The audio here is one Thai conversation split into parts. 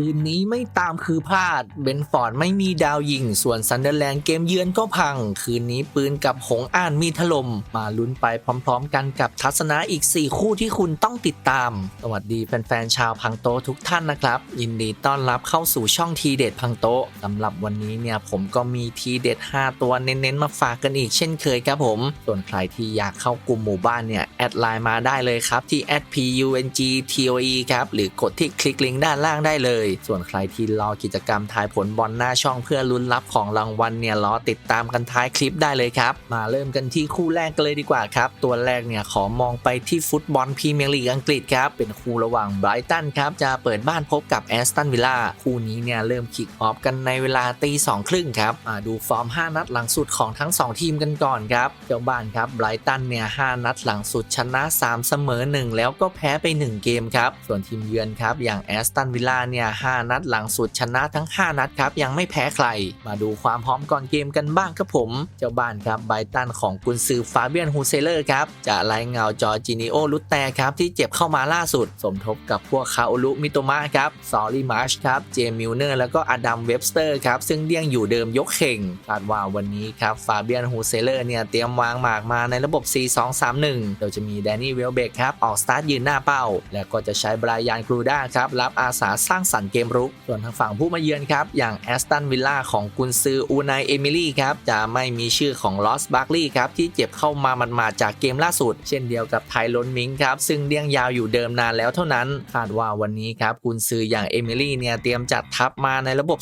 คืนนี้ไม่ตามคือพลาด เบนฟอร์ดไม่มีดาวยิง ส่วนซันเดอร์แลนด์เกมเยือนก็พัง คืนนี้ปืนกับหงอ่านมีถล่ม มาลุ้นไปพร้อมๆ กันกับทัศนะอีก 4 คู่ที่คุณต้องติดตาม สวัสดีแฟนๆ ชาวพังโตทุกท่านนะครับ ยินดีต้อนรับเข้าสู่ช่องทีเด็ดพังโตสำหรับวันนี้เนี่ยผมก็มีทีเด็ด 5 ตัวเน้นๆ มาฝากกันอีกเช่นเคยครับผม ส่วนใครที่อยากเข้ากลุ่มหมู่บ้านเนี่ยแอดไลน์มาได้เลยครับที่ @pungtoe ครับหรือกดที่คลิกลิงก์ด้านล่างได้เลยส่วนใครที่รอกิจกรรมทายผลบอลหน้าช่องเพื่อลุ้นรับของรางวัลเนี่ยรอติดตามกันท้ายคลิปได้เลยครับ มาเริ่มกันที่คู่แรกกันเลยดีกว่าครับ ตัวแรกเนี่ยขอมองไปที่ฟุตบอลพรีเมียร์ลีกอังกฤษครับ เป็นคู่ระหว่างไบรตันครับจะเปิดบ้านพบกับแอสตันวิลล่าคู่นี้เนี่ยเริ่มคิกออฟกันในเวลาตีสองครึ่งครับมาดูฟอร์ม 5 นัดหลังสุดของทั้ง 2 ทีมกันก่อนครับเจ้าบ้านครับไบรตันเนี่ย5นัดหลังสุดชนะ 3 เสมอ 1 แล้วก็แพ้ไป 1 เกมครับส่วนทีมเยือนครับอย่างแอสตันวิลล่าเนี่ย5 นัดหลังสุดชนะทั้ง 5 นัดครับ ยังไม่แพ้ใคร มาดูความพร้อมก่อนเกมกันบ้างครับผม เจ้าบ้านครับไบตันของกุนซือฟาเบียนฮูเซเลอร์ครับจะไล่เงาจอจินิโอลุตแตครับที่เจ็บเข้ามาล่าสุด สมทบกับพวกคาโอลุมิโตมะครับซอรี่มาร์ชครับเจมิลเนอร์แล้วก็อดัมเว็บสเตอร์ครับซึ่งเดี่ยงอยู่เดิมยกเข่งคาดว่าวันนี้ครับฟาเบียนฮูเซเลอร์เนี่ยเตรียมวางหมากมาในระบบ 4-2-3-1โดยจะมีแดนนี่เวลเบกครับออกสตาร์ทยืนหน้าเป้า และก็จะใช้บรายานกรูด้าครับรับอาสาสร้างสรรค์เกมรุก ส่วนทางฝั่งผู้มาเยือนครับ อย่างแอสตันวิลล่าของกุนซืออูนายเอมิลี่ครับ จะไม่มีชื่อของลอสบัคลีย์ครับ ที่เจ็บเข้ามามันมาจากเกมล่าสุด เช่นเดียวกับไทลอนมิงครับ ซึ่งเลี้ยงยาวอยู่เดิมนานแล้วเท่านั้น คาดว่าวันนี้ครับกุนซืออย่างเอมิลี่เนี่ยเตรียมจัดทัพมาในระบบ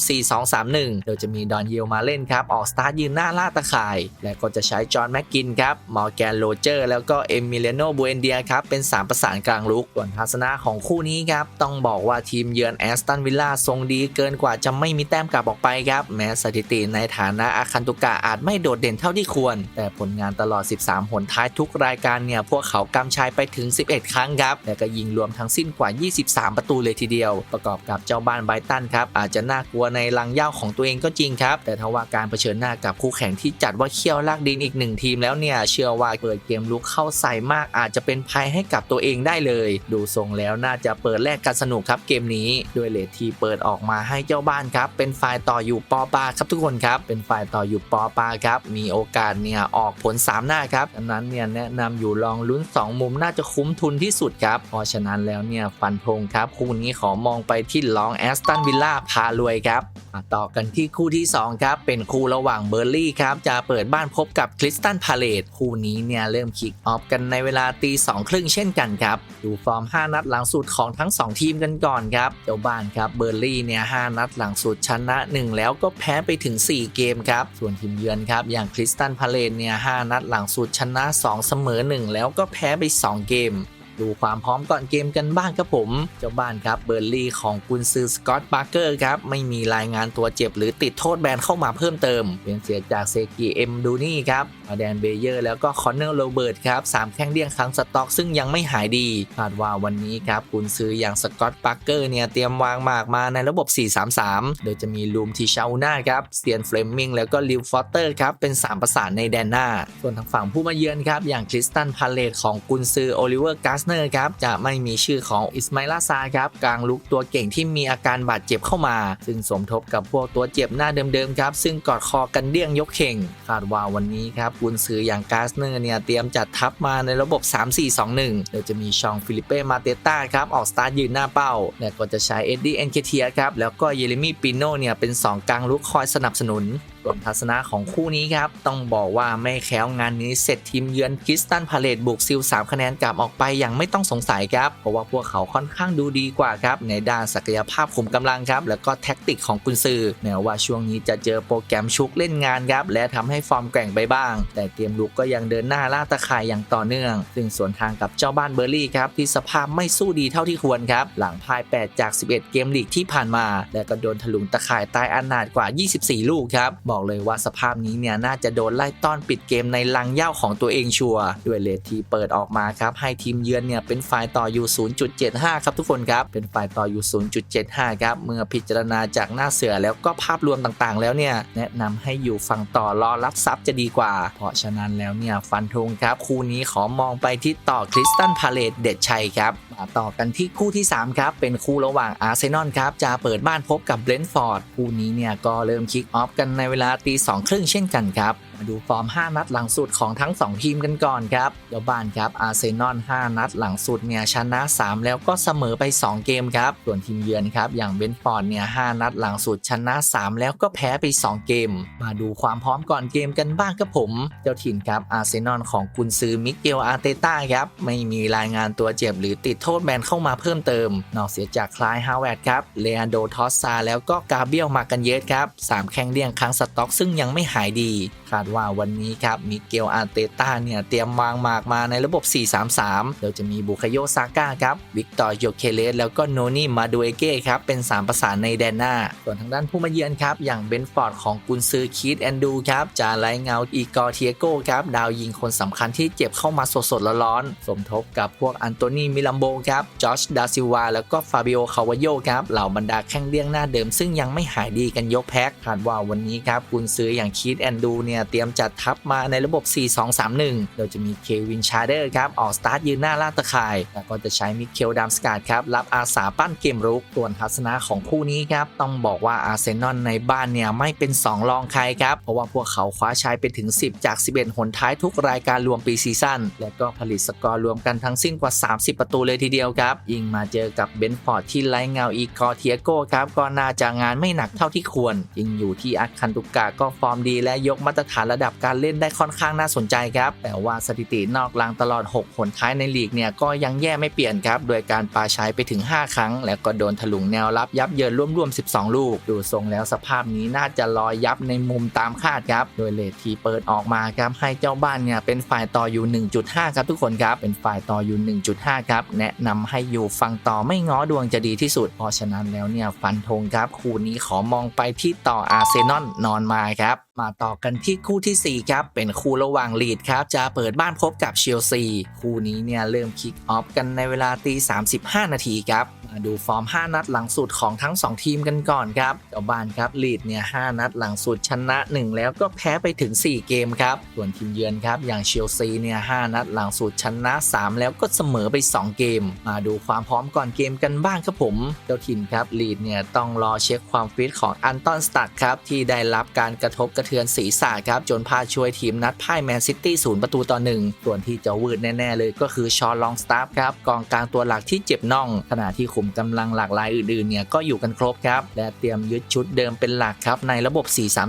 4-2-3-1 โดยจะมีดอนเยลมาเล่นครับออกสตาร์ทยืนหน้าล่าตะข่าย และก็จะใช้จอห์นแม็กกินครับมอร์แกนโรเจอร์แล้วก็เอมิเลโนบูเอนเดียครับเป็น3ประสานกลางลุกส่วนทัศนะของคู่นี้ครับต้องบอกว่าทีมเยือนแอสตันวิลล่าทรงดีเกินกว่าจะไม่มีแต้มกลับออกไปครับ แม้สถิติในฐานะอาคันตุกะอาจไม่โดดเด่นเท่าที่ควร แต่ผลงานตลอด 13 หนท้ายทุกรายการเนี่ย พวกเขากำชัยไปถึง 11 ครั้งครับ และก็ยิงรวมทั้งสิ้นกว่า 23 ประตูเลยทีเดียว ประกอบกับเจ้าบ้านไบตันครับ อาจจะน่ากลัวในลังย่าของตัวเองก็จริงครับ แต่ทว่าการเผชิญหน้ากับคู่แข่งที่จัดว่าเขี้ยวลากดินอีกหนึ่งทีมแล้วเนี่ยเชื่อว่าเปิดเกมลุกเข้าใส่มากอาจจะเป็นภัยให้กับตัวเองได้เลย ดูทรงแล้วน่าจะเปิดแลกกันสนุกครับเกมนี้ด้วยเลทที่เปิดออกมาให้เจ้าบ้านครับ เป็นฝ่ายต่ออยู่ปอปาครับทุกคนครับ เป็นฝ่ายต่ออยู่ปอปาครับ มีโอกาสเนี่ยออกผล 3 หน้าครับดังนั้นเนี่ยแนะนำอยู่ลองลุ้น 2 มุมน่าจะคุ้มทุนที่สุดครับเพราะฉะนั้นแล้วเนี่ยฟันธงครับ คู่นี้ขอมองไปที่ลองแอสตันวิลล่าพารวยครับมาต่อกันที่คู่ที่ 2 ครับ เป็นคู่ระหว่างเบอร์ลี่ครับ จะเปิดบ้านพบกับคริสตันพาเลตคู่นี้เนี่ยเริ่มคิกออฟกันในเวลาตีสองครึ่งเช่นกันครับ ดูฟอร์ม 5 นัดหลังสุดของทั้ง 2 ทีมกันก่อนครับ เจ้าบ้านครับเบอร์ลี่เนี่ย5นัดหลังสุดชนะ 1 แล้วก็แพ้ไปถึง 4 เกมครับ ส่วนทีมเยือนครับ อย่างคริสตันพาเลตเนี่ย5นัดหลังสุดชนะ 2 เสมอ 1 แล้วก็แพ้ไป 2 เกมดูความพร้อมก่อนเกมกันบ้างครับผม เจ้าบ้านครับเบอร์ลี่ของกุนซือสกอตต์บาร์เกอร์ครับ ไม่มีรายงานตัวเจ็บหรือติดโทษแบนเข้ามาเพิ่มเติม เป็นเสียจากเซกิเอ็มดูนี่ครับ แดนเบเยอร์แล้วก็คอนเนอร์โรเบิร์ตครับสามแข้งเดี้ยงครั้งสต็อกซึ่งยังไม่หายดีคาดว่าวันนี้ครับกุนซืออย่างสกอตต์บาร์เกอร์เนี่ยเตรียมวางหมากมาในระบบ 4-3-3 โดยจะมีลูมทีชาอูน่าครับเซียนเฟลมิงแล้วก็ลิวฟอสเตอร์ครับเป็น 3 ประสานในแดนหน้า ส่วนทางฝั่งผู้มาเยือนครับอย่างคริสตันพาเลตของกุนซือโอลิเวอร์กาสเนอร์ครับจะไม่มีชื่อของอิสมาอิลาซาครับกลางลุกตัวเก่งที่มีอาการบาดเจ็บเข้ามา ซึ่งสมทบกับพวกตัวเจ็บหน้าเดิมๆครับซึ่งกอดคอกันเดี้ยงยกเข่งคาดว่าวันนี้ครับกุนซืออย่างกาสเนอร์เนี่ยเตรียมจัดทัพมาในระบบ 3-4-2-1 โดยจะมีชองฟิลิเป้มาเตต้าครับออกสตาร์ทยืนหน้าเป้าเนี่ยก็จะใช้เอ็ดดี้เอนเคเทียครับแล้วก็เยเรมีปิโนเนี่ยเป็น 2กลางลุกคอยสนับสนุน ส่วนทัศนะของคู่นี้ครับ ต้องบอกว่าไม่แค้วงานนี้เสร็จทีมเยือนคริสตันพาเลตบุกซิล 3 คะแนนกลับออกไปอย่างไม่ต้องสงสัยครับ เพราะว่าพวกเขาค่อนข้างดูดีกว่าครับในด้านศักยภาพขุมกำลังครับ แล้วก็แท็กติกของกุนซือแม้ว่าช่วงนี้จะเจอโปรแกรมชุกเล่นงานครับและทำให้ฟอร์มแกร่งไปบ้าง แต่เกมลุกก็ยังเดินหน้าล่าตะข่ายอย่างต่อเนื่อง ซึ่งสวนทางกับเจ้าบ้านเบอร์ลี่ครับที่สภาพไม่สู้ดีเท่าที่ควรครับหลังพ่าย 8 จาก 11 เกมลีกที่ผ่านมา และก็โดนถลุงตะข่ายตายอนาถกว่า 24 ลูกครับบอกบอกเลยว่าสภาพนี้เนี่ยน่าจะโดนไล่ต้อนปิดเกมในลังเหย้าของตัวเองชัวร์ด้วยเลทที่เปิดออกมาครับให้ทีมเยือนเนี่ยเป็นฝ่ายต่ออยู่ 0.75 ครับทุกคนครับ เป็นฝ่ายต่ออยู่ 0.75 ครับ เมื่อพิจารณาจากหน้าเสือแล้วก็ภาพรวมต่างๆ แล้วเนี่ยแนะนำให้อยู่ฝั่งต่อรอรับทรัพย์จะดีกว่า เพราะฉะนั้นแล้วเนี่ยฟันธงครับ คู่นี้ขอมองไปที่ต่อคริสตันพาเลตเด็ดชัยครับมาต่อกันที่คู่ที่ 3 ครับ เป็นคู่ระหว่างอาร์เซนอลครับจะเปิดบ้านพบกับเบรนท์ฟอร์ดคู่นี้เนี่ยก็เริ่มคิกออฟกันในเวลาาตีสองครึ่งเช่นกันครับ มาดูฟอร์ม 5 นัดหลังสุดของทั้ง 2 ทีมกันก่อนครับเดี๋ยวบ้านครับอาร์เซนอล5นัดหลังสุดเนี่ยชนะ 3 แล้วก็เสมอไป 2 เกมครับ ส่วนทีมเยือนครับอย่างเบนฟอร์ดเนี่ย5นัดหลังสุดชนะ 3 แล้วก็แพ้ไป 2 เกม มาดูความพร้อมก่อนเกมกันบ้างครับผม เจ้าถิ่นครับอาร์เซนอลของกุนซือมิเกลอาร์เตต้าครับไม่มีรายงานตัวเจ็บหรือติดโทษแบนเข้ามาเพิ่มเติม นอกเสียจากคลายฮาวเวิร์ดครับเลอันโดทอสซาแล้วก็กาเบียลมากันเยสครับสามแข้งเลี่ยงครั้งสต็อกซึ่งยังไม่หายดี คาดว่าวันนี้ครับมิเกลอาร์เตต้าเนี่ยเตรียมวางหมากมาในระบบ 4-3-3 เดี๋ยวจะมีบุคโยซาก้าครับวิกตอร์โยเคเลสแล้วก็โนนี่มาดูเอเก้ครับเป็น 3 ประสานในแดนหน้า ส่วนทางด้านผู้มาเยือนครับ อย่างเบนฟอร์ดของกุนซือคีดแอนดูครับจะไลเงาอีกอร์เทียโก้ครับดาวยิงคนสำคัญที่เจ็บเข้ามาสดๆร้อนๆสมทบกับพวกอันโตนีมิลัมโบครับจอชดาซิวาแล้วก็ฟาบิโอคาวาโยครับเหล่าบรรดาแข้งเลี้ยงหน้าเดิมซึ่งยังไม่หายดีกันยกแพ็คคาดว่าวันนี้ครับกุนซื้ออย่างคีดแอนดูเนี่ยเตรียมจัดทัพมาในระบบ 4-2-3-1 โดยจะมีเควินชาร์เดอร์ครับออกสตาร์ทยืนหน้าล่าตะข่าย แล้วก็จะใช้มิเคลดัมสกาดครับรับอาสาปั้นเกมรุกส่วนทัศนะของคู่นี้ครับต้องบอกว่าอาร์เซนอลในบ้านเนี่ยไม่เป็น 2 รองใครครับเพราะว่าพวกเขาคว้าชัยไปถึง 10 จาก 11 หนท้ายทุกรายการรวมปีซีซั่นและก็ผลิตสกอร์รวมกันทั้งสิ้นกว่า 30 ประตูเลยทีเดียวครับยิงมาเจอกับเบนฟอร์ดที่ไล่เงาอีกอเทียโก้ครับก็น่าจะงานไม่หนักเท่าที่ควรยิงอยู่ที่อัคคันตุกะก็ฟอร์มดีและยกมาตรฐานระดับการเล่นได้ค่อนข้างน่าสนใจครับ แต่ว่าสถิตินอกลังตลอด6หนท้ายในลีกเนี่ยก็ยังแย่ไม่เปลี่ยนครับ โดยการปาชัยไปถึง 5 ครั้ง แล้วก็โดนถลุงแนวรับยับเยินร่วมๆ 12 ลูก ดูทรงแล้วสภาพนี้น่าจะลอยยับในมุมตามคาดครับ โดยเลททีเปิดออกมาครับให้เจ้าบ้านเนี่ยเป็นฝ่ายต่ออยู่ 1.5 ครับทุกคนครับ เป็นฝ่ายต่ออยู่ 1.5 ครับ แนะนำให้อยู่ฟังต่อไม่ง้อดวงจะดีที่สุด เพราะฉะนั้นแล้วเนี่ยฟันธงครับ คู่นี้ขอมองไปที่ต่ออาร์เซนอลนอนมาครับ มาต่อกันที่คู่ทีสี่ 4 ครับ เป็นคู่ระหว่างลีดครับ จะเปิดบ้านพบกับเชลซี คู่นี้เนี่ยเริ่มคิกออฟกันในเวลาตี35 นาทีครับ มาดูฟอร์ม 5 นัดหลังสุดของทั้ง 2 ทีมกันก่อนครับเจ้าบ้านครับลีดเนี่ย5นัดหลังสุดชนะ 1 แล้วก็แพ้ไปถึง 4 เกมครับ ส่วนทีมเยือนครับอย่างเชลซีเนี่ย5นัดหลังสุดชนะ 3 แล้วก็เสมอไป 2 เกม มาดูความพร้อมก่อนเกมกันบ้างครับผมเจ้าถิ่นครับลีดเนี่ยต้องรอเช็คความฟิตของอันตอนสตัดครับที่ได้รับการกระทบกระเทือนศีรษะครับจนพาช่วยทีมนัดพ่ายแมนซิตี้ศูนย์ประตูต่อหนึ่งส่วนที่จะวืดแน่ ๆ เลยก็คือชอนลองสตาฟครับกองกลางตัวหลักที่เจ็บน่องขณะที่ขุมกำลังหลากหลายอื่นๆเนี่ยก็อยู่กันครบครับ และเตรียมยึดชุดเดิมเป็นหลักครับในระบบ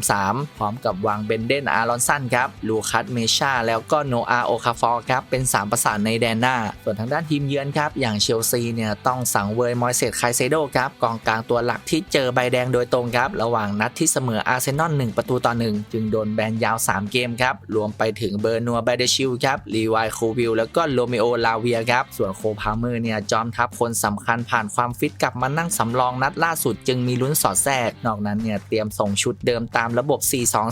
4-3-3 พร้อมกับวางเบนเดนอารอนสันครับลูคัสเมชาแล้วก็โนอาโอคาฟอร์ครับเป็น 3 ประสานในแดนหน้า ส่วนทางด้านทีมเยือนครับ อย่างเชลซีเนี่ยต้องสังเวยมอยเซตไคเซโดครับกองกลางตัวหลักที่เจอใบแดงโดยตรงครับ ระหว่างนัดที่เสมออาร์เซนอล1ประตูต่อ1จึงโดนแบนยาว 3 เกมครับ รวมไปถึงเบอร์นัวไบเดชิลครับลีวายโควิลแล้วก็โรเมโอลาเวียครับส่วนโคพาเมอร์เนี่ยจอมทัพคนสำคัญผ่านความฟิตกลับมานั่งสำรองนัดล่าสุดจึงมีลุ้นสอดแทรก นอกนั้นเนี่ยเตรียมส่งชุดเดิมตามระบบ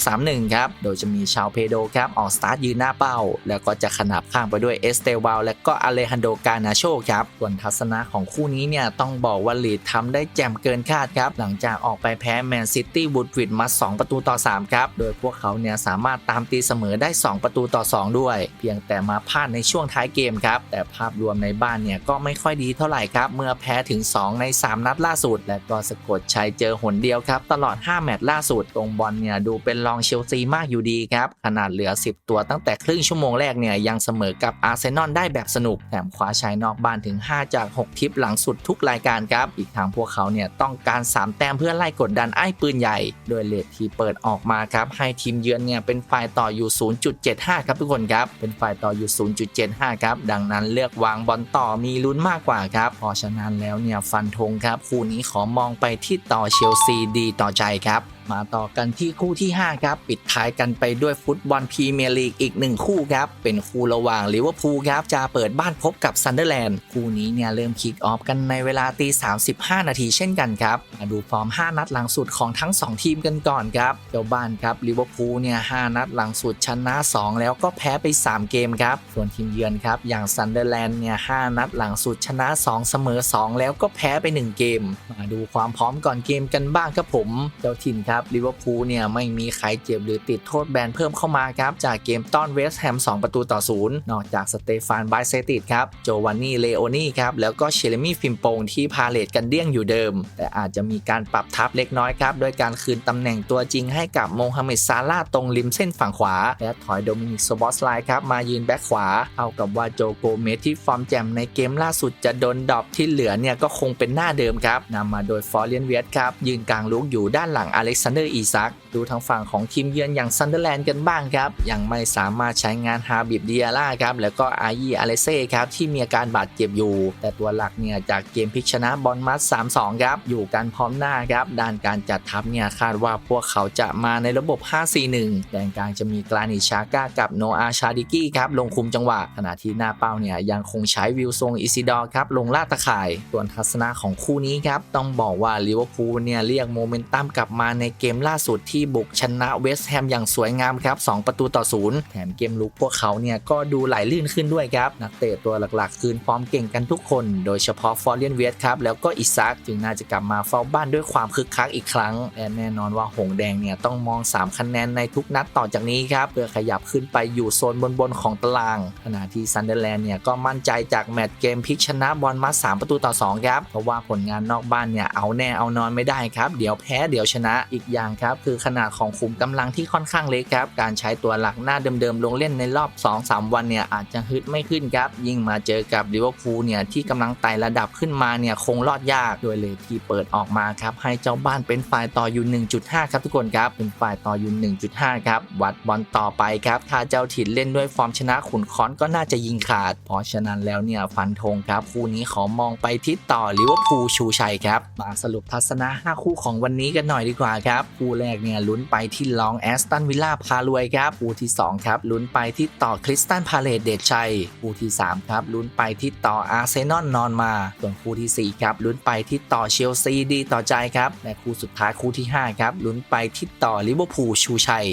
4-2-3-1 ครับ โดยจะมีชาวเพโดครับออกสตาร์ทยืนหน้าเป้า แล้วก็จะขนับข้างไปด้วยเอสเตวาลและก็อเลฮันโดกานาโชครับส่วนทัศนะของคู่นี้เนี่ยต้องบอกว่าลีดทำได้แจ่มเกินคาดครับ หลังจากออกไปแพ้แมนซิตี้บูดวิดมา 2 ประตูต่อ 3 ครับ โดยพวกเขาเนี่ยสามารถตามตีเสมอได้ 2 ประตูต่อ 2 ด้วย เพียงแต่มาพลาดในช่วงท้ายเกมครับแต่ภาพรวมในบ้านเนี่ยก็ไม่ค่อยดีเท่าไหร่ครับเมื่อแพ้พ้ถึง 2 ใน 3 นัดล่าสุด และก็สะกดชัยเจอหนเดียวครับ ตลอด 5 แมตช์ล่าสุดตรงบอลเนี่ยดูเป็นรองเชลซีมากอยู่ดีครับ ขนาดเหลือ 10 ตัวตั้งแต่ครึ่งชั่วโมงแรกเนี่ยยังเสมอกับอาร์เซนอลได้แบบสนุกแถมคว้าชัยนอกบ้านถึง 5 จาก 6 ทิปหลังสุดทุกรายการครับอีกทางพวกเขาเนี่ยต้องการ 3 แต้มเพื่อไล่กดดันไอ้ปืนใหญ่ โดยเลทที่เปิดออกมาครับให้ทีมเยือนเนี่ยเป็นฝ่ายต่ออยู่ 0.75 ครับทุกคนครับเป็นฝ่ายต่ออยู่ 0.75 ครับดังนั้นเลือกวางบอลต่อมีลุ้นมากกว่าครับพราะฉะนั้นแล้วเนี่ยฟันธงครับ คู่นี้ขอมองไปที่ต่อเชลซีดีต่อใจครับ มาต่อกันที่คู่ที่ 5 ครับ ปิดท้ายกันไปด้วยฟุตบอลพรีเมียร์ลีกอีกหนึ่งคู่ครับ เป็นคู่ระหว่างลิเวอร์พูลครับ จะเปิดบ้านพบกับซันเดอร์แลนด์คู่นี้เนี่ยเริ่มคิกออฟกันในเวลาตี 35 นาทีเช่นกันครับ มาดูฟอร์ม 5 นัดหลังสุดของทั้ง 2 ทีมกันก่อนครับ เจ้าบ้านครับลิเวอร์พูลเนี่ย5นัดหลังสุดชนะ 2 แล้วก็แพ้ไป 3 เกมครับ ส่วนทีมเยือนครับอย่างซันเดอร์แลนด์เนี่ย5นัดหลังสุดชนะ 2 เสมอ 2 แล้วก็แพ้ไป 1 เกม มาดูความพร้อมก่อนเกมกันบ้างครับผม เจ้าถิ่นครับลิเวอร์พูลเนี่ยไม่มีใครเจ็บหรือติดโทษแบนเพิ่มเข้ามาครับ จากเกมต้อนเวสต์แฮม2 ประตูต่อศูนย์นอกจากสเตฟานไบเซติดครับโจวานนี่เลโอนี่ครับ แล้วก็เชลมี่ฟิมโปงที่พาเลตกันเดี้ยงอยู่เดิม แต่อาจจะมีการปรับทับเล็กน้อยครับ โดยการคืนตำแหน่งตัวจริงให้กับโมฮัมเหม็ดซาลาตรงริมเส้นฝั่งขวา และถอยโดมินิกโซบอสไลครับมายืนแบ็คขวาเท่ากับว่าโจโกเมสที่ฟอร์มแจ่มในเกมล่าสุดจะโดนดรอปที่เหลือเนี่ยก็คงเป็นหน้าเดิมครับนำมาโดยฟอร์เรียนเวียตครับยืนกลางลุกอยู่ด้านหลังอเล็กซานเดอร์อีซักดูทางฝั่งของทีมเยือนอย่างซันเดอร์แลนด์กันบ้างครับ ยังไม่สามารถใช้งานฮาบิบเดียร่าครับ แล้วก็อายีอาเลเซ่ครับ ที่มีอาการบาดเจ็บอยู่ แต่ตัวหลักเนี่ยจากเกมพิชนะบอลมัส3-2 ครับ อยู่กันพร้อมหน้าครับ ด้านการจัดทัพเนี่ยคาดว่าพวกเขาจะมาในระบบ 5-4-1 แดนกลางจะมีกลานิชาก้ากับโนอาชาดิกี้ครับลงคุมจังหวะ ขณะที่หน้าเป้าเนี่ยยังคงใช้วิวทรงอิซิดอร์ครับลงล่าตะข่ายส่วนทัศนะของคู่นี้ครับต้องบอกว่าลิเวอร์พูลเนี่ยเรียกโมเมนตัมกลับมาในเกมล่าสุดที่บุกชนะเวสต์แฮมอย่างสวยงามครับ2ประตูต่อศูนย์แถมเกมลุกพวกเขาเนี่ยก็ดูไหลลื่นขึ้นด้วยครับ นักเตะตัวหลักๆ คืนฟอร์มเก่งกันทุกคน โดยเฉพาะฟอร์เรียนเวสครับ แล้วก็อิซักจึงน่าจะกลับมาเฝ้าบ้านด้วยความคึกคักอีกครั้งและแน่นอนว่าหงแดงเนี่ยต้องมอง 3 คะแนนในทุกนัดต่อจากนี้ครับเพื่อขยับขึ้นไปอยู่โซนบนๆของตาราง ขณะที่ซันเดอร์แลนด์เนี่ยก็มั่นใจจากแมตช์เกมพลิกชนะบอลมาสามประตูต่อ2ครับเพราะว่าผลงานนอกบ้านเนี่ยเอาแน่เอานอนไม่ได้ครับ เดี๋ยวแพ้เดี๋ยวชนะอีกอย่างครับคือขนาดของขุมกำลังที่ค่อนข้างเล็กครับการใช้ตัวหลักหน้าเดิมๆลงเล่นในรอบ 2-3 วันเนี่ยอาจจะฮึดไม่ขึ้นครับยิ่งมาเจอกับลิเวอร์พูลเนี่ยที่กำลังไต่ระดับขึ้นมาเนี่ยคงรอดยากโดยเลยที่เปิดออกมาครับให้เจ้าบ้านเป็นฝ่ายต่ออยู่ 1.5 ครับทุกคนครับเป็นฝ่ายต่ออยู่ 1.5 ครับวัดบอลต่อไปครับถ้าเจ้าถิ่นเล่นด้วยฟอร์มชนะขุนค้อนก็น่าจะยิงขาด เพราะฉะนั้นแล้วเนี่ยฟันธงครับคู่นี้ขอมองไปที่ต่อลิเวอร์พูลชูชัยครับมาสรุปทัศนะ 5 คู่ของวันนี้กันหน่อยดีกว่าครับคู่แรกเนี่ยลุ้นไปที่ลองแอสตันวิลล่าพารวยครับคู่ที่ 2 ครับลุ้นไปที่ต่อคริสตันพาเลตเดชชัยคู่ที่ 3 ครับลุ้นไปที่ต่ออาร์เซนอลนอนมา ส่วนคู่ทีสี่4 ครับลุ้นไปที่ต่อเชลซีดีต่อใจครับและคู่สุดท้ายคู่ที่ 5 ครับลุ้นไปที่ต่อลิเวอร์พูลชูชัย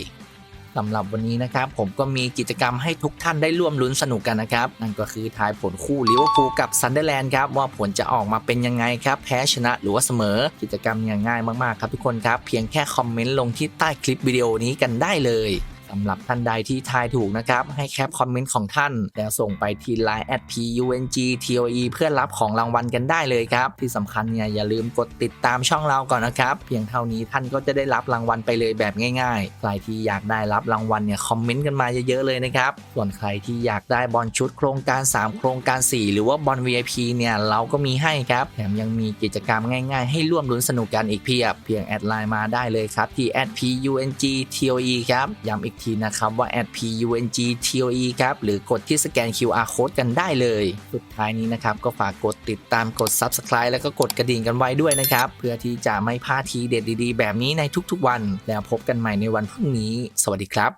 สำหรับวันนี้นะครับ ผมก็มีกิจกรรมให้ทุกท่านได้ร่วมลุ้นสนุกกันนะครับ นั่นก็คือทายผลคู่ลิเวอร์พูลกับซันเดอร์แลนด์ครับ ว่าผลจะออกมาเป็นยังไงครับ แพ้ชนะหรือว่าเสมอกิจกรรมเนี่ยง่ายมากๆครับทุกคนครับ เพียงแค่คอมเมนต์ลงที่ใต้คลิปวิดีโอนี้กันได้เลย สำหรับท่านใดที่ทายถูกนะครับ ให้แคปคอมเมนต์ของท่าน แล้วส่งไปที่ Line at pungtoe เพื่อรับของรางวัลกันได้เลยครับ ที่สำคัญเนี่ยอย่าลืมกดติดตามช่องเราก่อนนะครับ เพียงเท่านี้ท่านก็จะได้รับรางวัลไปเลยแบบง่ายๆ ใครที่อยากได้รับรางวัลเนี่ยคอมเมนต์กันมาเยอะๆเลยนะครับ ส่วนใครที่อยากได้บอลชุดโครงการ 3 โครงการ 4 หรือว่าบอล VIP เนี่ยเราก็มีให้ครับ แถมยังมีกิจกรรมง่ายๆ ให้ร่วมลุ้นสนุกกันอีกเพียบ เพียงแอดไลน์มาได้เลยครับที่ @pungtoe ครับย้ำอีกทีนะครับว่า @pungtoe ครับหรือกดที่สแกน QR code กันได้เลย สุดท้ายนี้นะครับก็ฝากกดติดตามกด Subscribe แล้วก็กดกระดิ่งกันไว้ด้วยนะครับ เพื่อที่จะไม่พลาดทีเด็ดดีๆ แบบนี้ในทุกๆวัน แล้วพบกันใหม่ในวันพรุ่งนี้ สวัสดีครับ